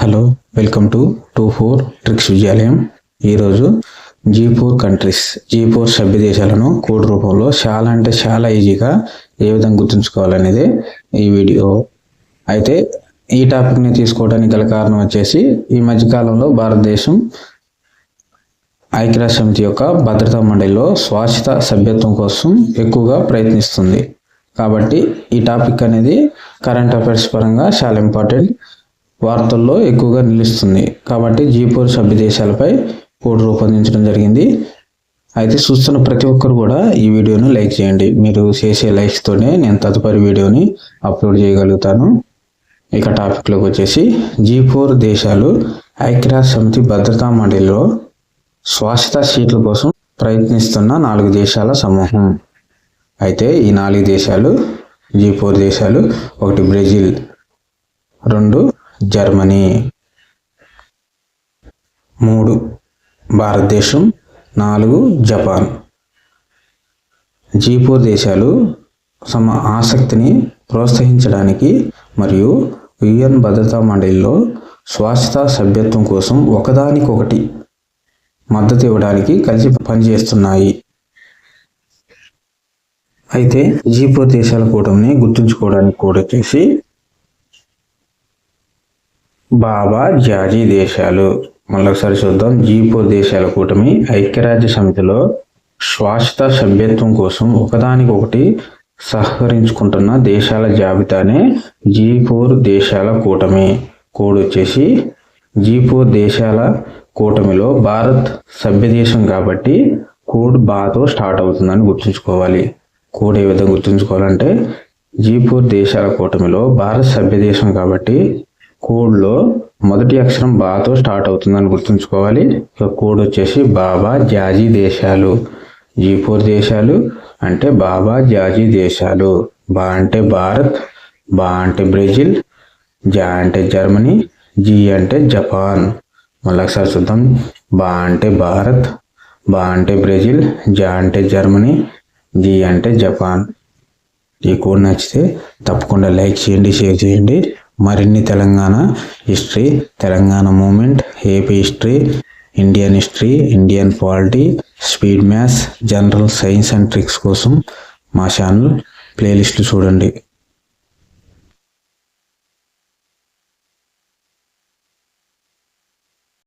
Hello welcome to two four tricks Vidyalayam ఈరోజు G four countries G four సభ్య దేశాలను code రూపంలో చాలా అంటే చాలా ఈజీగా ఏ విధంగా గుర్తుంచుకోవాలనేది ఈ వీడియో. అయితే ఈ టాపిక్ని తీసుకోవడానికి గల కారణం వచ్చేసి ఈ మధ్యకాలంలో భారతదేశం ఐక్యరాజ్య సమితి యొక్క భద్రతా మండలిలో శాశ్వత సభ్యత్వం కోసం ఎక్కువగా ప్రయత్నిస్తుంది. కాబట్టి ఈ టాపిక్ అనేది కరెంట్ అఫైర్స్ పరంగా చాలా ఇంపార్టెంట్ వార్తల్లో ఎక్కువగా నిలుస్తుంది. కాబట్టి జీపూర్ సభ్య దేశాలపై కోడ్ రూపొందించడం జరిగింది. అయితే చూస్తున్న ప్రతి ఒక్కరు కూడా ఈ వీడియోను లైక్ చేయండి. మీరు చేసే లైక్స్తోనే నేను తదుపరి వీడియోని అప్లోడ్ చేయగలుగుతాను. ఇక టాపిక్లోకి వచ్చేసి జీ ఫోర్ దేశాలు ఐక్యరాజ్య సమితి భద్రతా మండలిలో శాశ్వత సీట్ల కోసం ప్రయత్నిస్తున్న నాలుగు దేశాల సమూహం. అయితే ఈ నాలుగు దేశాలు జీ ఫోర్ దేశాలు ఒకటి బ్రెజిల్ రెండు జర్మనీ. మూడు భారతదేశం. నాలుగు జపాన్. జీ ఫోర్ దేశాలు తమ ఆసక్తిని ప్రోత్సహించడానికి మరియు యుఎన్ భద్రతా మండలిలో శాశ్వత సభ్యత్వం కోసం ఒకదానికొకటి మద్దతు ఇవ్వడానికి కలిసి పనిచేస్తున్నాయి. అయితే జీ ఫోర్ దేశాల కూటమిని గుర్తుంచుకోవడానికి కూడా వచ్చేసి బాబా జాజీ దేశాలు. మళ్ళొకసారి చూద్దాం. జీపో దేశాల కూటమి ఐక్యరాజ్య సమితిలో శ్వాసత సభ్యత్వం కోసం ఒకదానికొకటి సహకరించుకుంటున్న దేశాల జాబితానే జీ దేశాల కూటమి. కోడ్ వచ్చేసి జీ దేశాల కూటమిలో భారత్ సభ్యదేశం కాబట్టి కోడ్ బాతో స్టార్ట్ అవుతుందని గుర్తుంచుకోవాలి. కోడ్ ఏ విధంగా గుర్తుంచుకోవాలంటే జీ దేశాల కూటమిలో భారత్ సభ్యదేశం కాబట్టి కోడ్లో మొదటి అక్షరం బాతో స్టార్ట్ అవుతుందని గుర్తుంచుకోవాలి. ఇక కోడ్ వచ్చేసి బాబా జాజీ దేశాలు. జీ ఫోర్ దేశాలు అంటే బాబా జాజీ దేశాలు. బా అంటే భారత్ బా అంటే బ్రెజిల్ జా అంటే జర్మనీ జీ అంటే జపాన్. మళ్ళీ ఒకసారి చూద్దాం. బా అంటే భారత్ బా అంటే బ్రెజిల్ జా అంటే జర్మనీ జీ అంటే జపాన్. ఈ కోడ్ నచ్చితే తప్పకుండా లైక్ చేయండి షేర్ చేయండి. మరిన్ని Telangana history Telangana movement AP history Indian history Indian polity speed maths general science and tricks కోసం మా ఛానల్ ప్లేలిస్ట్లు చూడండి.